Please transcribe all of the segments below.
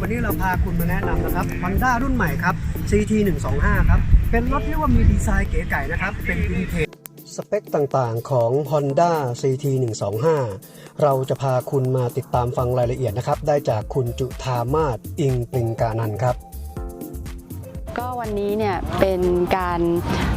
วันนี้เราพาคุณมาแนะนำนะครับ Honda รุ่นใหม่ครับ CT 1 2 5ครับ เป็นรถที่ว่ามีดีไซน์เก๋ไก่นะครับ เป็นวินเทจสเปคต่างๆของ Honda CT 1 2 5เราจะพาคุณมาติดตามฟังรายละเอียดนะครับ ได้จากคุณจุธามาศอิงปริงกานันท์ครับก็วันนี้เนี่ยเป็นการ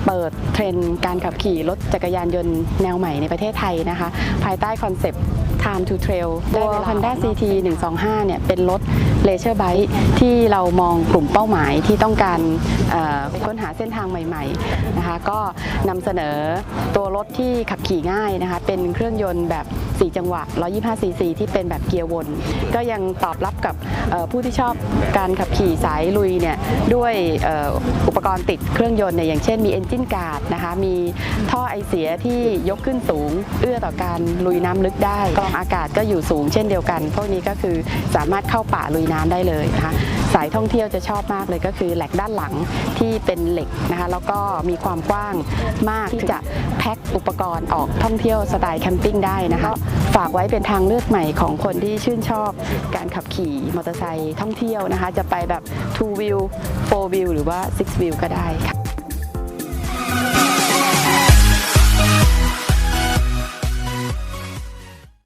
เปิดเทรนด์การขับขี่รถจักรยานยนต์แนวใหม่ในประเทศไทยนะคะ ภายใต้คอนเซปต์ Time to Trail ตัว Honda CT 125 เนี่ยเป็นรถ เลเชอร์ไบค์ที่เรามองกลุ่มเป้าหมายที่ต้องการค้นหาเส้นทางใหม่ๆนะคะก็นำเสนอตัวรถที่ขับขี่ง่ายนะคะเป็นเครื่องยนต์แบบ 4 จังหวะ 125 ซีซีที่เป็นแบบเกียร์วน ก็ยังตอบรับกับผู้ที่ชอบการขับขี่สายลุยเนี่ยด้วยอ,อุปกรณ์ติดเครื่องยนต์เนี่ยอย่างเช่นมี Engine Guard นะคะมีท่อไอเสียที่ยกขึ้นสูง เอื้อต่อการลุยน้ำลึกได้กรองอากาศก็อยู่สูงเช่นเดียวกัน พวกนี้ก็คือสามารถเข้าป่าลุยน้ำได้เลยนะคะสายท่องเที่ยวจะชอบมากเลยก็คือแหลกด้านหลังที่เป็นเหล็กนะคะแล้วก็มีความกว้างมากที่จะแพ็คอุปกรณ์ออกท่องเที่ยวสไตล์แคมปิ้งได้นะคะฝากไว้เป็นทางเลือกใหม่ของคนที่ชื่นชอบการขับขี่มอเตอร์ไซค์ท่องเที่ยวนะคะ จะไปแบบ2 wheel 4 wheel หรือว่า6 wheel ก็ได้ค่ะ